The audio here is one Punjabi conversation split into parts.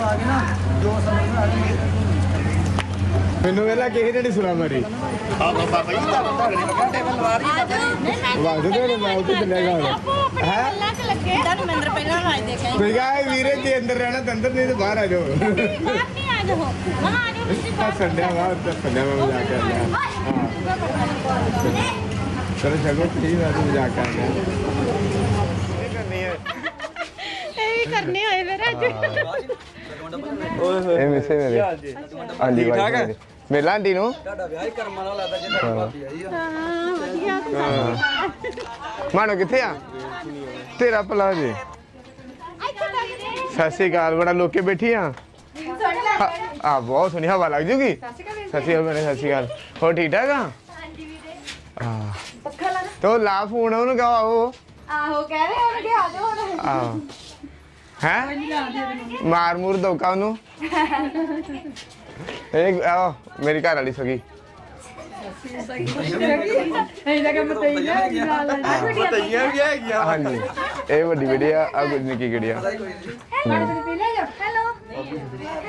ਨੂੰ ਆ ਗਏ ਨਾ ਜੋ ਸਮਝ ਨੂੰ ਆ ਗਏ ਮੈਨੂੰ ਵੇਲਾ ਕਿਸੇ ਨੇ ਨਹੀਂ ਸੁਣਾ ਮਾਰੀ? ਹਾਂ ਬਾਬਾ ਜੀ ਘੰਟੇ ਬਲਵਾਰੀ ਵਾਹ ਤੇ ਮੈਂ ਚੱਲਿਆ ਹੈ? ਲੱਗੇ। ਧਰਮਿੰਦਰ ਪਹਿਲਾਂ ਰਾਜ ਦੇ ਕੇ ਵੀਰੇ ਜੇ ਅੰਦਰ ਰਹਿਣਾ ਤਾਂ ਅੰਦਰ ਨਹੀਂ ਤੇ ਬਾਹਰ ਆ ਜਾਓ। ਬਾਹਰ ਨਹੀਂ ਆ ਜਾਓ। ਹਾਂ ਆ ਜਾਓ ਤੁਸੀਂ ਆ ਸੰਡਿਆ ਵਾ ਤੇ ਸੰਡਿਆ ਵਾ ਮਜ਼ਾਕ ਕਰ ਲਿਆ ਚਲੋ ਚਲੋ ਠੀਕ ਹੈ ਤੂੰ ਮਜ਼ਾਕ ਕਰ ਲਿਆ ਇਹ ਕਰਨੀ ਹੈ ਇਹ ਵੀ ਕਰਨੇ ਹੋਏ ਫਿਰ ਅੱਜ ਇਹ ਮਿਸੇ ਮੇਰੇ ਹਾਂਜੀ ਠੀਕ ਠਾਕ ਹੈ ਮੇਲਾ ਆਂਟੀ ਨੂੰ। ਤੁਹਾਡਾ ਵਿਆਹ ਹੀ ਕਰਮਾਂ ਨਾਲ ਲੱਗਦਾ ਜਿੱਦਾਂ ਭਾਬੀ ਆਈ ਆ ਹਾਂ ਵਧੀਆ ਮਾਣੋ ਕਿੱਥੇ ਆ ਤੇਰਾ ਭਲਾ ਜੀ। ਸਤਿ ਸ਼੍ਰੀ ਅਕਾਲ ਬੜਾ ਲੋਕੇ ਬੈਠੀ ਆ ਆ ਬਹੁਤ ਸੋਹਣੀ ਹਵਾ ਲੱਗ ਜੂਗੀ ਸਤਿ ਸ਼੍ਰੀ ਅਕਾਲ। ਮੇਰੇ ਸਤਿ ਸ਼੍ਰੀ ਅਕਾਲ ਹੋਰ ਠੀਕ ਠਾਕ ਆ? ਹਾਂ ਤੋ ਲਾ ਫੋਨ ਉਹਨੂੰ ਕਹੋ ਆਹੋ ਕਹਿ ਰਹੇ ਹੁਣ ਕਿ ਆ ਜਾਓ ਹੁਣ ਆਓ ਹੈ? ਮਾਰ ਮੂਰ ਦੋਕਾ ਉਹਨੂੰ। ਇਹ ਆਓ ਮੇਰੀ ਘਰ ਵਾਲੀ ਸਗੀ। ਬਤਈਆਂ ਵੀ ਹੈਗੀਆਂ ਹਾਂਜੀ, ਇਹ ਵੱਡੀ ਗੁੜੀਆ ਆ ਗੁੱਡੀ ਨਿੱਕੀ ਗੁੜੀਆ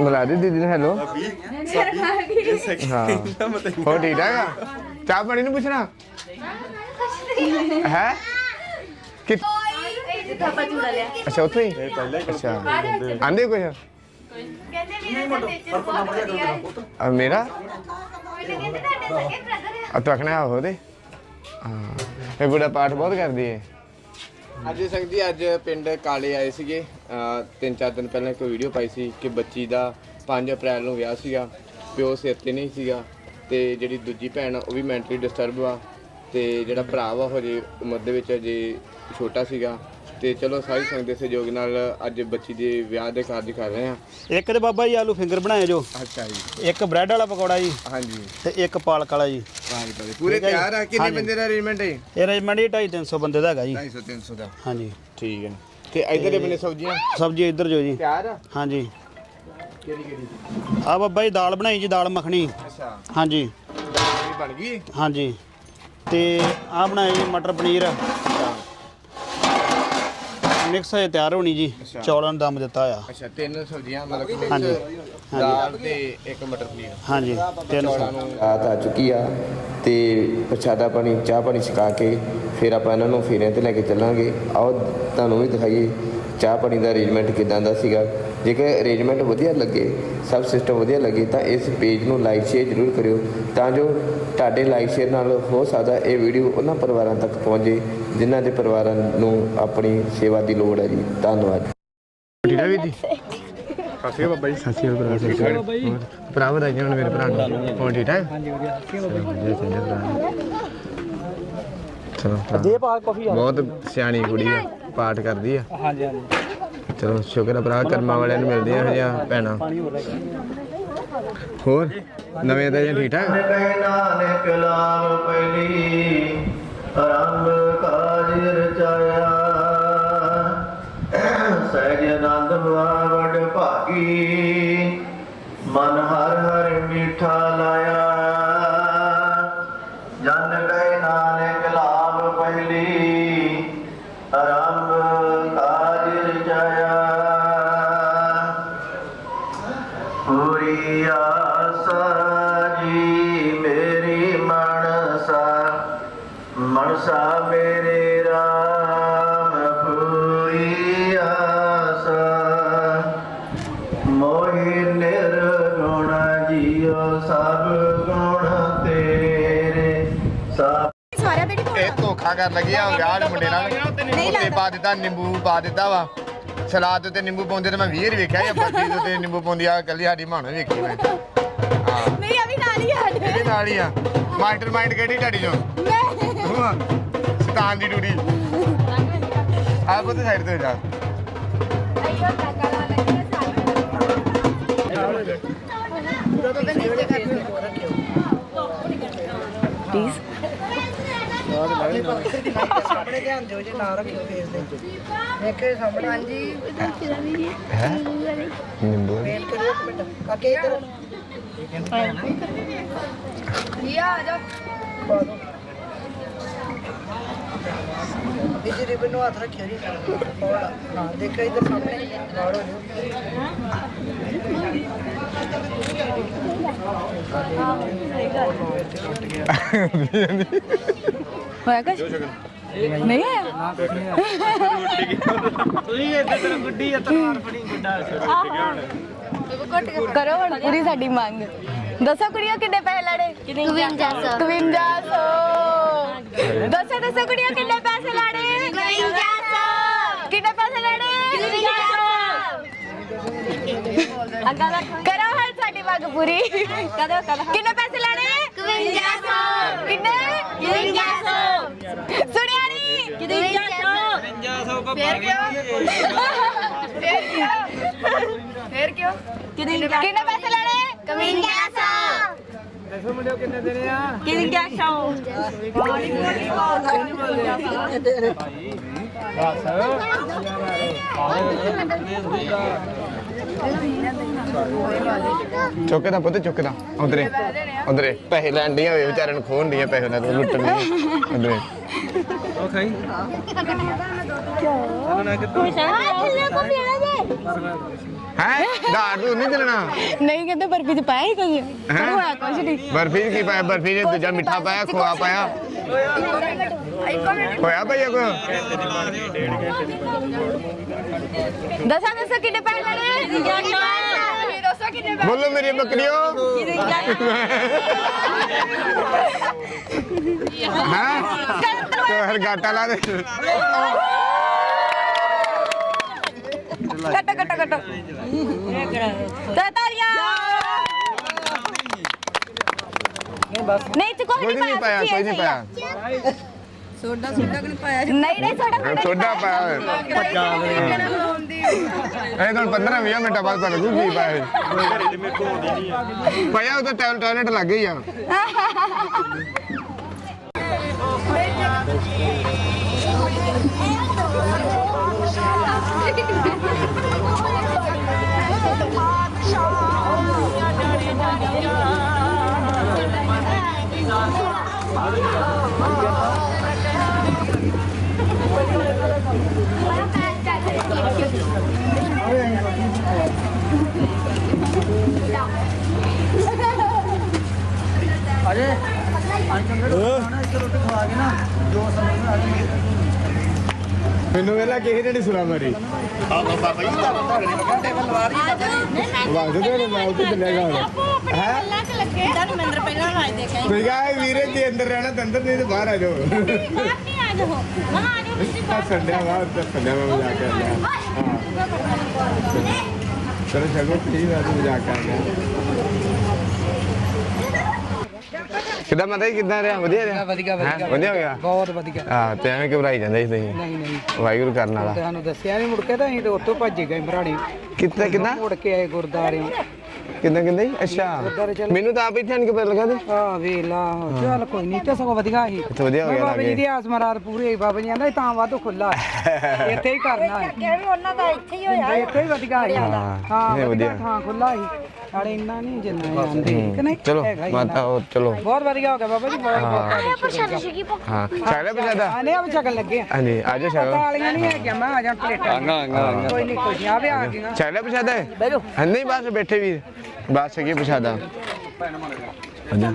ਮਿਲਾ ਦੇ ਦੀਦੀ ਨੂੰ, ਹੈਲੋ। ਹਾਂ। ਹੋ ਠੀਕ ਠਾਕ ਆ? ਚਾਹ ਪਾਣੀ ਨੂੰ ਪੁੱਛਣਾ? ਹੈ? ਕਿ ਪਾਪਾ ਚੂੜਾ ਲਿਆ। ਅੱਛਾ ਉੱਥੇ ਹੀ? ਅੱਛਾ। ਆਂਦੇ ਕੁਛ? ਕਹਿੰਦੇ ਵੀਰੇ ਸਾਡੇ ਚ ਆ ਮੇਰਾ? ਕਹਿੰਦੇ ਤੁਹਾਡੇ ਸਕੇ ਬ੍ਰਦਰ ਆ। ਤੂੰ ਆਖਣਾ ਆਹੋ ਦੇ। ਹਾਂ। ਇਹ ਬੁੜਾ ਪਾਠ ਬਹੁਤ ਕਰਦੀ ਹੈ ਅੱਜ ਸੰਗ ਜੀ ਅੱਜ ਪਿੰਡ ਕਾਲੇ ਆਏ ਸੀਗੇ। ਅਹ ਤਿੰਨ ਚਾਰ ਦਿਨ ਪਹਿਲਾਂ ਇੱਕ ਵੀਡੀਓ ਪਾਈ ਸੀ ਕਿ ਬੱਚੀ ਦਾ 5 ਅਪ੍ਰੈਲ ਨੂੰ ਵਿਆਹ ਸੀਗਾ। ਪਿਓ ਸਿਰ ਤੇ ਨਹੀਂ ਸੀਗਾ। ਤੇ ਜਿਹੜੀ ਦੂਜੀ ਭੈਣ ਆ, ਉਹ ਵੀ ਮੈਂਟਲੀ ਡਿਸਟਰਬ ਆ ਤੇ ਜਿਹੜਾ ਭਰਾ ਵਾ ਉਹ ਜੇ ਉਮਰ ਦੇ ਵਿੱਚ ਜੇ ਛੋਟਾ ਸੀਗਾ। ਤੇ ਚਲੋ ਸਾਰੀ ਸੰਗਤ ਦੇ ਸਹਿਯੋਗ ਨਾਲ ਅੱਜ ਬੱਚੀ ਦੇ ਵਿਆਹ ਦੇ ਕਾਰਜ ਕਰ ਰਹੇ ਆ ਇੱਕ ਤੇ ਬਾਬਾ ਜੀ ਆਲੂ ਫਿੰਗਰ ਬਣਾਏ ਜੋ। ਅੱਛਾ ਜੀ। ਇੱਕ ਬ੍ਰੈਡ ਵਾਲਾ ਪਕੌੜਾ ਜੀ ਹਾਂਜੀ। ਤੇ ਇੱਕ ਪਾਲਕ ਵਾਲਾ ਜੀ। ਪੂਰੇ ਹੈ। ਤਿਆਰ ਆ? ਕਿੰਨੇ। ਬੰਦੇ ਦਾ ਅਰੇਂਜਮੈਂਟ ਹੈ ਇਹ ਰਜਮੰਡ ਜੀ 250 300 ਬੰਦੇ ਦਾ ਹੈਗਾ ਜੀ। 250 300 ਦਾ। ਹਾਂਜੀ। ਠੀਕ ਹੈ। ਤੇ ਇਧਰ ਦੇ ਬੰਨੇ ਸਬਜ਼ੀਆਂ? ਸਬਜ਼ੀ ਇੱਧਰ ਜੋ ਜੀ। ਤਿਆਰ ਆ? ਹਾਂਜੀ। ਕਿਹੜੀ ਕਿਹੜੀ? ਆ ਬਾਬਾ ਜੀ ਦਾਲ ਬਣਾਈ ਜੀ ਦਾਲ ਮੱਖਣੀ। ਅੱਛਾ। ਹਾਂਜੀ। ਇਹ ਬਣ ਗਈ? ਹਾਂਜੀ। ਤੇ ਆ ਬਣਾਈ ਜੀ ਮਟਰ ਪਨੀਰ। ਮਿਕਸ ਹੈ ਤਿਆਰ ਹੋਣੀ ਜੀ। ਚੌਲਾਂ ਨੂੰ ਦਮ ਦਿੱਤਾ ਆ। ਅੱਛਾ ਤਿੰਨ ਸਬਜ਼ੀਆਂ ਮਤਲਬ ਹਾਂਜੀ। ਦਾਲ ਤੇ ਇੱਕ ਮਟਰ ਪਨੀਰ। ਹਾਂਜੀ ਤਿੰਨ ਰਾਤ ਆ ਚੁੱਕੀ ਆ ਤੇ ਪ੍ਰਸ਼ਾਦਾ ਪਾਣੀ ਚਾਹ ਪਾਣੀ ਛਕਾ ਕੇ ਫਿਰ ਆਪਾਂ ਇਹਨਾਂ ਨੂੰ ਫੇਰਿਆਂ ਤੇ ਲੈ ਕੇ ਚੱਲਾਂਗੇ। ਆਓ ਤੁਹਾਨੂੰ ਵੀ ਦਿਖਾਈਏ ਚਾਹ ਪਾਣੀ ਦਾ ਅਰੇਂਜਮੈਂਟ ਕਿਦਾਂ ਦਾ ਸੀਗਾ? ਜੇਕਰ ਅਰੇਂਜਮੈਂਟ ਵਧੀਆ ਲੱਗੇ ਸਭ ਸਿਸਟਮ ਵਧੀਆ ਲੱਗੇ ਤਾਂ ਇਸ ਪੇਜ ਨੂੰ ਲਾਈਕ ਸ਼ੇਅਰ ਜ਼ਰੂਰ ਕਰਿਓ ਤਾਂ ਜੋ ਤੁਹਾਡੇ ਲਾਈਕ ਸ਼ੇਅਰ ਨਾਲ ਹੋ ਸਕਦਾ ਇਹ ਵੀਡੀਓ ਉਹਨਾਂ ਪਰਿਵਾਰਾਂ ਤੱਕ ਪਹੁੰਚੇ ਜਿਨ੍ਹਾਂ ਦੇ ਪਰਿਵਾਰਾਂ ਨੂੰ ਆਪਣੀ ਸੇਵਾ ਦੀ ਲੋੜ ਹੈ ਜੀ। ਧੰਨਵਾਦ। ਠੀਕ ਹੈ ਜੀ? ਅਕਾਲ ਬਾਬਾ ਜੀ। ਸਤਿ ਸ਼੍ਰੀ ਅਕਾਲ ਸਤਿ ਸ਼੍ਰੀ ਅਕਾਲ। ਭਰਾ ਵਧਾਈਆਂ ਹੁਣ ਮੇਰੇ ਭਰਾ ਨੂੰ। ਹੋਰ ਠੀਕ ਹਾਂਜੀ ਵਧੀਆ। ਵਧੀਆ ਚਲੋ। ਦੇ ਪਾ ਕਾਫੀ ਬਹੁਤ ਸਿਆਣੀ ਕੁੜੀ ਆ ਪਾਠ ਕਰਦੀ ਆ। ਹਾਂਜੀ ਹਾਂਜੀ। ਚਲੋ ਸ਼ੁਕਰ ਆ ਭਰਾ ਕਰਮਾਂ ਵਾਲਿਆਂ ਨੂੰ ਮਿਲਦੇ ਆ ਹਜਾ ਭੈਣਾਂ। ਹੋਰ ਨਵੇਂ ਤਾਂ ਠੀਕ ਠਾਕ? ਨਾਨਕ ਲਾਭ ਪਹਿਲੀ ਆਰੰਭ ਕਾਜ ਰਚਾਇਆ ਸਹਿਜ ਆਨੰਦ ਵਡ ਭਾਗੀ ਮਨ ਹਰ ਮੋਹਿ ਨਿਰਗੁਣ ਜੀਉ ਸਭ ਗੁਣ ਤੇਰੇ। ਸਭ ਸਾਰਿਆਂ ਦੇ ਇਹ ਧੋਖਾ ਕਰਨ ਲੱਗੀ ਆ ਵਿਆਹ ਮੁੰਡੇ ਨਾਲ। ਉੱਤੇ ਪਾ ਦਿੱਤਾ ਨਿੰਬੂ ਪਾ ਦਿੱਤਾ ਵਾ। ਸਲਾਦ ਉੱਤੇ ਨਿੰਬੂ ਪਾਉਂਦੇ ਤੇ ਮੈਂ 20 ਵੇਖਿਆ ਜਾਂ ਦੇ ਉੱਤੇ ਨਿੰਬੂ ਪਾਉਂਦੀ ਆ ਕੱਲੀ ਸਾਡੀ ਮਾਣੋ ਵੇਖੀ ਮੈਂ। ਹਾਂ। ਨਹੀਂ ਅਭੀ ਨਾਲ ਹੀ ਆ। ਇਹਦੇ ਨਾਲ ਹੀ ਆ। ਮਾਸਟਰ ਮਾਈਂਡ ਕਿਹੜੀ ਢਾਡੀ ਚੋਂ? ਤੂੰ ਆ ਸਤਾਨ ਦੀ ਡੂੜੀ। ਆ ਬੁੱਤ ਸਾਈਡ ਤੇ ਹੋ ਜਾ ਸਾਹਮਣੇ ਧਿਆਨ ਦਿਓ ਜੇ ਨਾ ਰੱਖਿਓ ਫੇਸ ਦੇ ਵੇਖੇ ਸਾਹਮਣੇ। ਹਾਂਜੀ। ਹੈ? ਨਿੰਬੂ ਫੇਲ ਕਰਿਓ ਇੱਕ ਮਿੰਟ। ਕਾਕੇ ਇੱਧਰ। ਆ ਜਾ। ਪਾ ਦਿਓ ਇਹ ਜਿਹੜੇ ਬਨੂ ਹੱਥ ਰੱਖਿਆ ਨਹੀਂ ਕਰਦਾ ਹਾਂ ਦੇਖੋ ਇਧਰ ਸਾਹਮਣੇ। ਗਾੜ ਹੋ ਹੋਇਆ ਕੁਛ? ਨਹੀਂ ਆਇਆ ਤੁਸੀਂ ਇੱਥੇ ਤੇਰਾ ਗੁੱਡੀ ਆ ਤਲਵਾਰ ਫੜੀ ਗੁੱਡਾ ਕਰੋ ਹੁਣ ਪੂਰੀ ਸਾਡੀ ਮੰਗ। ਦੱਸੋ ਕੁੜੀਆਂ ਕਿੰਨੇ ਪੈਸੇ ਲੜੇ 5200 5200 ਦੱਸੋ ਦੱਸੋ ਕੁੜੀਆਂ ਕਿੰਨੇ ਪੈਸੇ ਲੜੇ 5200 ਕਿੰਨੇ ਪੈਸੇ ਲੜੇ 5200 ਕਰੋ ਹੁਣ ਸਾਡੀ ਮੰਗ ਪੂਰੀ। ਕਦੋਂ ਕਦੋਂ ਕਿੰਨੇ ਪੈਸੇ ਲੜੇ 5200 ਕਿੰਨੇ? 5200 ਸੁਣਿਆ ਨਹੀਂ 5200 ਫੇਰ ਕਿਉਂ? ਫੇਰ ਕਿਉਂ? ਕਿੰਨੇ ਕਿੰਨੇ ਪੈਸੇ ਲੜੇ 5200 ਦੱਸੋ ਮੁੰਡਿਓ ਕਿੰਨੇ ਦੇਣੇ ਆ? ਚੁੱਕਦਾ ਪੁੱਤ ਚੁੱਕਦਾ। ਉਧਰੇ ਉਧਰੇ। ਪੈਸੇ ਲੈਣ ਦੀਆਂ ਵੇ ਵਿਚਾਰਿਆਂ ਨੂੰ ਖੋਣ ਦੀਆਂ ਪੈਸੇ ਨਾਲ ਲੁੱਟਣ ਦੀਆਂ ਉਧਰੇ। ਉਹ ਖਾਈ। ਹੈ? ਦਾੜ ਤੂੰ ਨਹੀਂ ਚੱਲਣਾ। ਨਹੀਂ ਕਹਿੰਦੇ ਬਰਫੀ ਚ ਪਾਇਆ ਹੀ ਕੁਝ? ਹੋਇਆ ਕੁਝ ਨਹੀਂ। ਬਰਫੀ 'ਚ ਕੀ ਪਾਇਆ? ਬਰਫੀ 'ਚ ਦੂਜਾ ਮਿੱਠਾ ਪਾਇਆ। ਖੋਆ ਪਾਇਆ? ਹੋਇਆ ਭਈਆ ਕੋ ਦੱਸਾਂ ਦੱਸੋ ਕਿੰਨੇ ਪੈਸੇ ਲੜੇ ਦੱਸੋ ਕਿੰਨੇ ਪੈਸੇ ਬੋਲੋ ਮੇਰੀ ਬੱਕਰੀਓ। ਹਾਂ? ਤੇ ਹਰ ਗਾਟਾ ਲਾ ਦੇ। ਕੱਟੋ ਕੱਟੋ ਕੱਟੋ ਤਾਰੀਆਂ ਨਹੀਂ ਤੇ ਕੋਈ ਕੋਈ ਨਹੀਂ ਪਾਇਆ ਕੋਈ ਨਹੀਂ ਪਾਇਆ। ਨਹੀਂ ਨਹੀਂ ਸੋਡਾ ਸੋਡਾ ਪਾਇਆ। ਹੋਇਆ। ਇਹ ਤਾਂ 15 20 ਮਿੰਟਾਂ ਬਾਅਦ ਪਤਾ ਲੱਗੂ ਕੀ ਪਾਇਆ। ਪਾਇਆ ਉਹ ਤਾਂ ਟਾਇਲ ਟਾਇਲਟ ਲੱਗ ਗਈ ਆ। ਅਜੇ ਖਾਣਾ ਇੱਕ ਰੋਟੀ ਖਵਾ ਕੇ ਨਾ ਜੋ ਸਮਝ ਆ ਗਈ ਮੈਨੂੰ ਵੇਲਾ ਕਿਸੇ ਨੇ ਨਹੀਂ ਸੁਣਾ ਮਾਰੀ। ਵਾਹ ਦੇ ਮੈਂ ਉੱਤੇ ਚੱਲਿਆ ਗਾ ਹੈ? ਧਰਮਿੰਦਰ ਪਹਿਲਾਂ ਰਾਜ ਦੇ ਕੇ ਕੋਈ ਗਾ ਵੀਰੇ ਜੀ ਅੰਦਰ ਰਹਿਣਾ ਤਾਂ ਅੰਦਰ ਨਹੀਂ ਤੇ ਬਾਹਰ ਆ ਜਾਓ। ਬਾਹਰ ਨਹੀਂ ਆ ਜਾਓ। ਮਹਾਂ ਆ ਜਾਓ ਤੁਸੀਂ ਆ ਸੰਡਿਆ ਬਾਹਰ ਤੇ ਸੰਡਿਆ ਮੈਂ ਮਜ਼ਾਕ ਕਰ ਲਿਆ ਹਾਂ। ਚਲੋ ਚਲੋ ਠੀਕ ਹੈ ਤੂੰ ਮਜ਼ਾਕ ਕਰ ਲਿਆ ਕਿੱਦਾਂ ਮਤਾ ਜੀ ਕਿੱਦਾਂ ਰਿਹਾ? ਵਧੀਆ ਰਿਹਾ? ਵਧੀਆ? ਵਧੀਆ। ਵਧੀਆ। ਹੋ ਗਿਆ? ਬਹੁਤ ਵਧੀਆ। ਹਾਂ ਤੇ ਐਵੇਂ ਘਬਰਾਈ ਜਾਂਦੇ ਸੀ ਤੁਸੀਂ? ਨਹੀਂ ਨਹੀਂ। ਵਾਹਿਗੁਰੂ ਕਰਨ ਵਾਲਾ। ਤੁਹਾਨੂੰ ਦੱਸਿਆ ਨਹੀਂ ਮੁੜ ਕੇ ਤਾਂ ਅਸੀਂ ਤੇ ਉੱਥੋਂ ਭੱਜ ਗਏ ਮਰਾੜੀ ਕਿੱਦਾਂ ਕਿੱਦਾਂ? ਮੁੜ ਕੇ ਆਏ ਗੁਰਦਾਰੇ ਕਿੱਦਾਂ ਕਿੱਦਾਂ ਜੀ? ਅੱਛਾ। ਮੈਨੂੰ ਤਾਂ ਆਪ ਇੱਥੇ ਆਣ ਕੇ ਪਤਾ ਲੱਗਾ ਤੇ। ਆ ਵੇਲਾ ਚੱਲ ਕੋਈ ਨਹੀਂ ਤੇ ਸਗੋਂ ਵਧੀਆ ਸੀ। ਇੱਥੇ ਵਧੀਆ ਹੋ ਗਿਆ ਬਾਬਾ ਜੀ ਦੀ ਆਸ ਮਰਾਦ ਪੂਰੀ ਬਾਬਾ ਜੀ ਕਹਿੰਦਾ ਤਾਂ ਵਾਧੂ ਖੁੱਲਾ ਇੱਥੇ ਹੀ ਕਰਨਾ ਹੈ ਉਹਨਾਂ ਦਾ ਇੱਥੇ ਹੀ ਹੋਇਆ। ਇੱਥੇ ਹੀ ਵਧੀਆ ਹਾਂ, ਹਾਂ ਵਧੀਆ। ਥਾਂ ਖੁੱਲਾ ਸੀ। ਨਾਲੇ ਇੰਨਾ ਨਹੀਂ ਜਿੰਨਾ ਜਾਂਦੇ ਕਿ ਨਹੀਂ? ਚਲੋ ਹੀ ਮਾਤਾ। ਉਹ ਚਲੋ। ਬਹੁਤ ਵਧੀਆ ਹੋ ਗਿਆ ਬਾਬਾ ਜੀ ਬਹੁਤ ਬਹੁਤ ਪ੍ਰਸ਼ਾਦ ਸ਼ਕੀ ਹਾਂ ਚਾਲੇ ਪਛਾਦਾ ਆਨੇ ਆ ਚੱਕਣ ਲੱਗੇ ਆ। ਹਾਂਜੀ ਆਜੋ ਸ਼ਾਲੋ ਤਾਲੀਆਂ ਨਹੀਂ ਹੈਗੀਆਂ ਮੈਂ ਆ ਜਾ ਪਲੇਟਾਂ ਕੋਈ ਨਹੀਂ ਕੋਈ ਨਹੀਂ ਆ ਵੀ ਆ ਗਈਆਂ। ਹੈ ਬੈਠੋ ਹਾਂ, ਨਹੀਂ ਬਸ ਬੈਠੇ ਵੀਰ। ਬਸ ਕੀ ਪਛਾਦਾ ਅੱਛਾ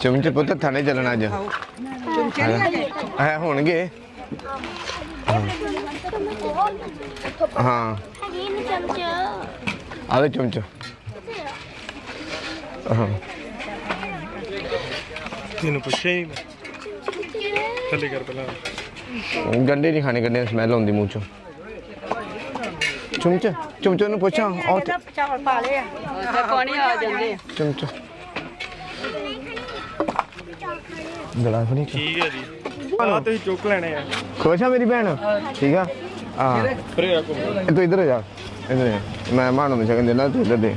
ਚਮਚ ਪੁੱਤ ਥਾਣੇ ਚੱਲਣਾ ਅੱਜ। ਚਮਚੇ ਨਹੀਂ ਹੈ ਹੋਣਗੇ। ਹਾਂ। ਇਹ ਚਮਚਾ। ਆਵੇ ਚਮਚ। ਹਾਂ। ਤੈਨੂੰ ਪੁੱਛਿਆ ਹੀ ਮੈਂ ਥੱਲੇ ਕਰ ਪਹਿਲਾਂ। ਗੰਡੇ ਨਹੀਂ ਖਾਣੇ ਗੰਡੇ ਦੀ ਸਮੈਲ ਆਉਂਦੀ ਮੂੰਹ ਚੋਂ। ਚਮਚ ਚਮਚ ਨੂੰ ਪੁੱਛਾਂ ਉਹ ਤੇ- ਚਾਵਲ ਪਾ ਲਏ ਆ ਪਾਣੀ ਆ ਜਾਂਦੇ। ਆ ਚਮਚ ਗਲਾ ਫੜੀ ਠੀਕ ਹੈ ਜੀ। ਆ ਤੁਸੀਂ ਚੁੱਕ ਲੈਣੇ ਆ। ਖੁਸ਼ ਆ ਮੇਰੀ ਭੈਣ? ਠੀਕ ਆ? ਹਾਂ ਫਰੇ ਆ ਕੋ ਇਹ ਤੂੰ ਇੱਧਰ ਆ ਜਾ। ਇੱਧਰ ਆ। ਮੈਂ ਮਾਨੂੰ ਨੂੰ ਸ਼ਗਨ ਦੇਣਾ ਤੂੰ ਇੱਧਰ ਦੇ।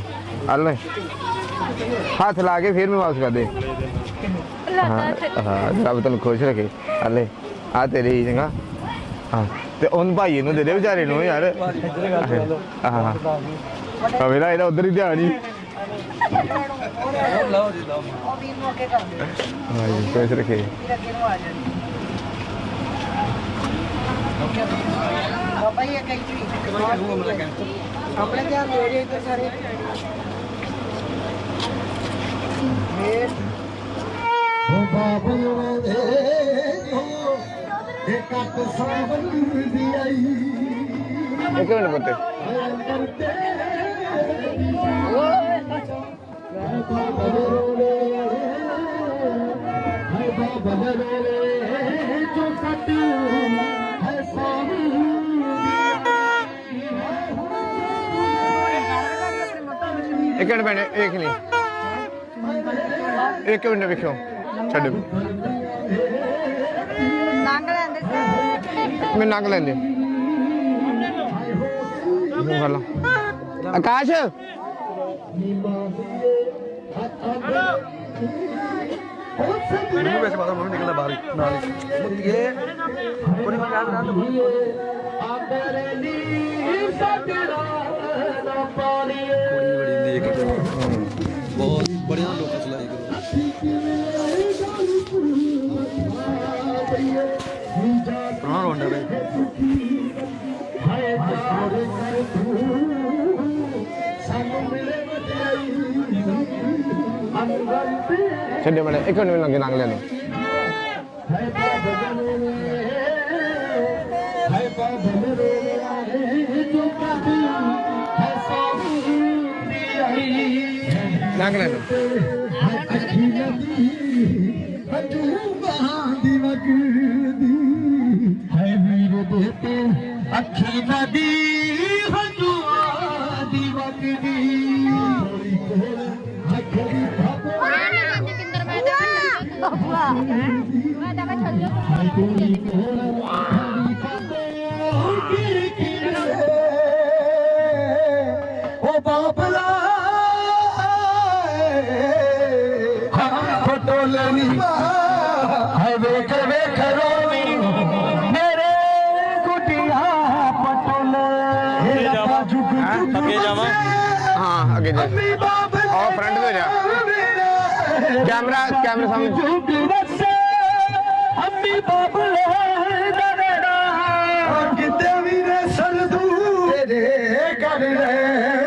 ਆ ਲੈ। ਹੱਥ ਲਾ ਕੇ ਫਿਰ ਮੈਂ ਵਾਪਸ ਕਰ ਦੇ। ਹਾਂ ਹਾਂ ਰੱਬ ਤੈਨੂੰ ਖੁਸ਼ ਰੱਖੇ। ਆ ਲੈ। ਆ ਤੇਰੀ ਚੰਗਾ। ਹਾਂ ਤੇ ਉਹਨ ਭਾਈ ਨੂੰ ਦੇ ਦੇ ਵਿਚਾਰੇ ਨੂੰ ਯਾਰ। ਹਾਂ ਹਾਂ ਆ ਮੇਰਾ ਇਹਦਾ ਉਧਰ ਹੀ ਧਿਆਨ ਹੀ। ਲਓ ਜੀ ਲਓ ਹਾਂ ਜੀ ਖੁਸ਼ ਰੱਖੇ। ਬਾਬਾ ਜੀ ਇੱਕ ਇੱਕ ਆਪਣੇ ਧਿਆਨ ਦੇ ਰਹੇ ਇੱਧਰ ਸਾਰੇ ਮੇਰ ਉਹ ਬਾਬਲ ਦੇ ਜੋ ਇੱਕ ਕੱਟ ਸਾਵਨ ਦੀ ਆਈ। ਇੱਕ ਮਿੰਟ ਪੁੱਤ। ਇੱਕ ਮਿੰਟ ਭੈਣੇ ਵੇਖ ਲਈ ਇੱਕ ਮਿੰਟ ਵੇਖਿਓ। ਛੱਡ। ਮੈਂ ਨੰਗ ਲੈਂਦੇ। ਮੂੰਹ ਕਰ ਲਾ ਆਕਾਸ਼। ਮੈਨੂੰ ਵੈਸੇ ਪਤਾ ਮੈਂ ਨਿਕਲਦਾ ਬਾਹਰ ਹੀ, ਨਾਲ ਹੀ। ਮੁੱਤੀਏ ਕੋਈ ਮੈਂ ਗੱਲ ਨਾ ਆਬਰੇ ਨੀ ਸੱਜਣਾ ਨਾ ਪਾਲੀਏ ਕੁੜੀ ਬੜੀ ਨੇਕ ਬਹੁਤ ਬੜੀਆਂ ਲੋਕਾਂ ਚਲਾਈ ਕਰੋ ਪ੍ਰਾਣ ਰੋਂਡਾ ਬਈ ਹਾਏ ਸਾਰੇ ਕਰ ਤੂੰ ਸਾਨੂੰ ਮਿਲੇ ਜਾ ਆਓ ਫਰੰਟ ਤੇ ਜਾ। ਕੈਮਰਾ ਕੈਮਰਾ ਸਾਹਮਣੇ ਜੁਗ ਵਸੇ ਅੰਮੀ ਬਾਬਲੇ ਦਾ ਮੇਰਾ ਕਿਤੇ ਵੀ ਨੇ ਸਰਦੂ, ਤੇਰੇ ਕਰ ਰਹਿ